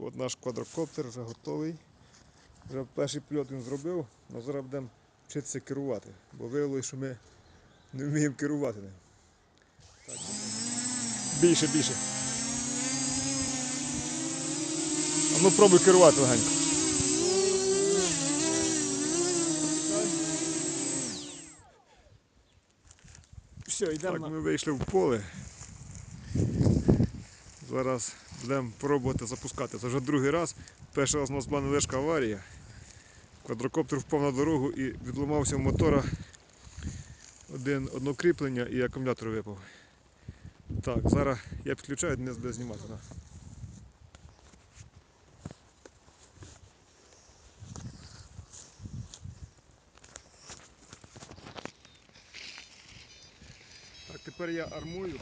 От наш квадрокоптер вже готовий. Вже перший польот він зробив, але зараз будемо вчитися керувати, бо виявилося, що ми не вміємо керувати ним. Так. Більше, більше. А ну пробуй керувати легенько. Все, йдемо Так, ми вийшли в поле. Зараз будемо пробувати запускати. Це вже другий раз. Перший раз у нас була невеличка аварія. Квадрокоптер впав на дорогу і відламався в мотора один, одно кріплення і акумулятор випав. Так, зараз я підключаю, не буде знімати. Так, тепер я армую.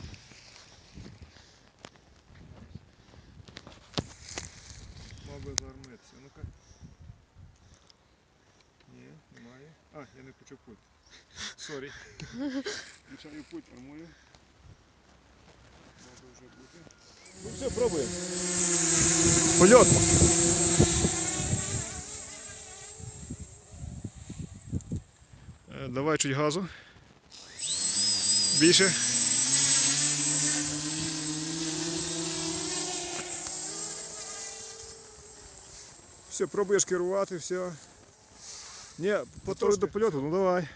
Би заармитися. Ну-ка. Ні, немає. А, я не включив пульт. Сорі. Включаю пульт, армую. Би вже бути. Ну все, пробуємо. Польот. Е, Давай чуть газу. Більше. Все, пробуєш керувати, все. Ні, готовий до польоту, ну давай.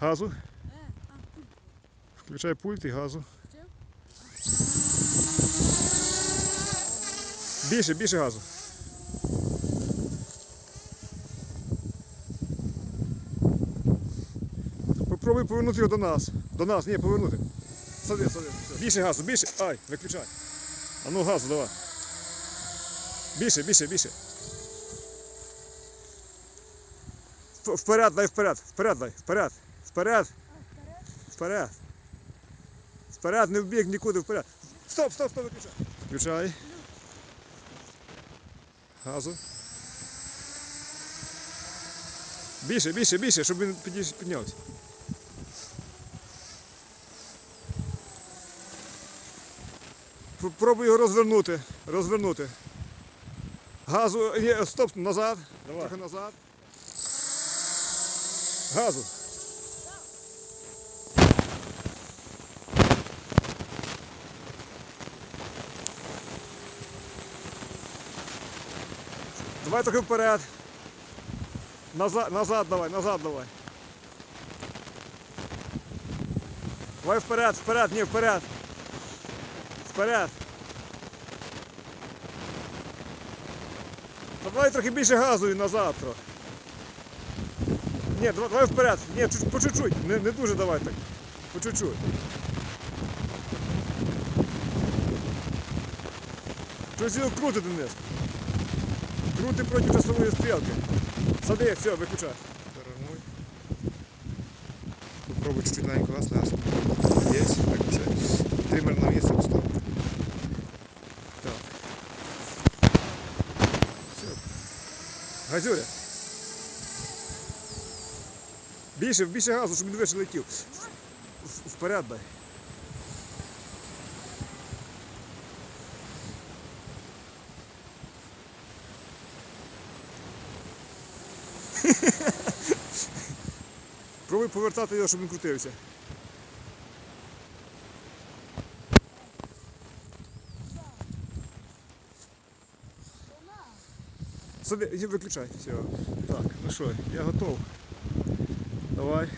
Газу. Включай пульт і газу. Більше, більше газу. Попробуй повернути його до нас. До нас, ні, повернути. Сади, сади. все. Більше газу, більше. Ай, виключай. А ну газу давай. Більше, більше, більше. Вперед, дай вперед, вперед дай, вперед, вперед. Вперед. Вперед, не в бік, нікуди, вперед. Стоп, стоп, стоп, виключай. Включай. Газу. Більше, більше, більше, щоб він піднявся. Пробуй його розвернути. Розвернути. Газу. Ні, стоп, назад. Давай. Трохи назад. Газу. Давай трохи вперед. Назад, назад давай, назад давай. Давай вперед, вперед, ні, вперед. Вперед. Давай трохи більше газу і назад трохи. Ні, давай, вперед. Ні, по чуть-чуть. Не, не дуже давай так. По чуть-чуть. Щось його крути Денис. Крути проти часової стрілки. Сади, все, виключай. Перемой. Попробуй чуть-чуть маленько газ, газ. Есть, выключай. Триммер на месте поставь. Так. Все. Газюря. Більше, більше газу, щоб він вище летів. Вперед дай. Пробуй повертати його, щоб він крутився. Іди виключай. Все. Так, ну що, я готов. Давай.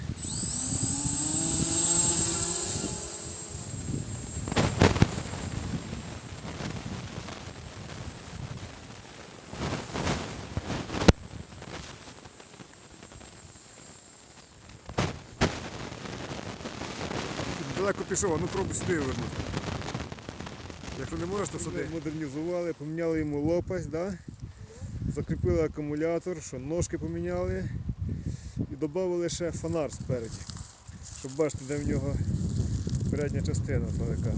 Далеко пішов, а ну пробуй сюди вернути. Якщо не можеш, то сюди. Модернізували, поміняли йому лопасть, да? закріпили акумулятор, що ножки поміняли і додали ще фонар спереді. Щоб бачити, де в нього передня частина велика.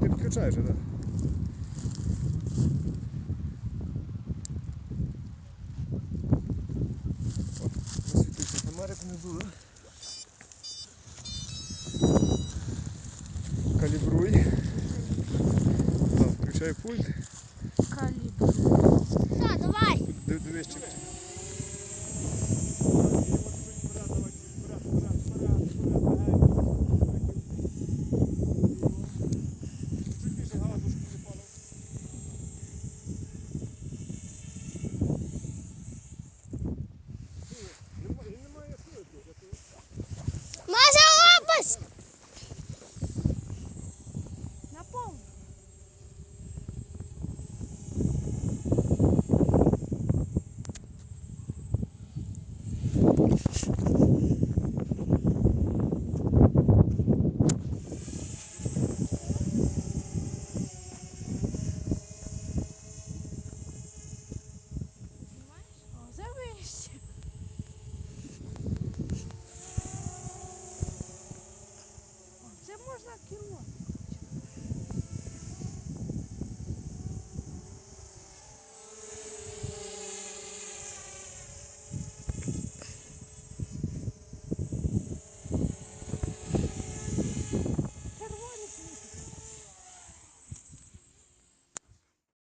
Ти підключаєш, так? Насвітився фонарик внизу, да? Калібруй. Так, включай пульт. Калібр. Все, давай. Дивись, чи-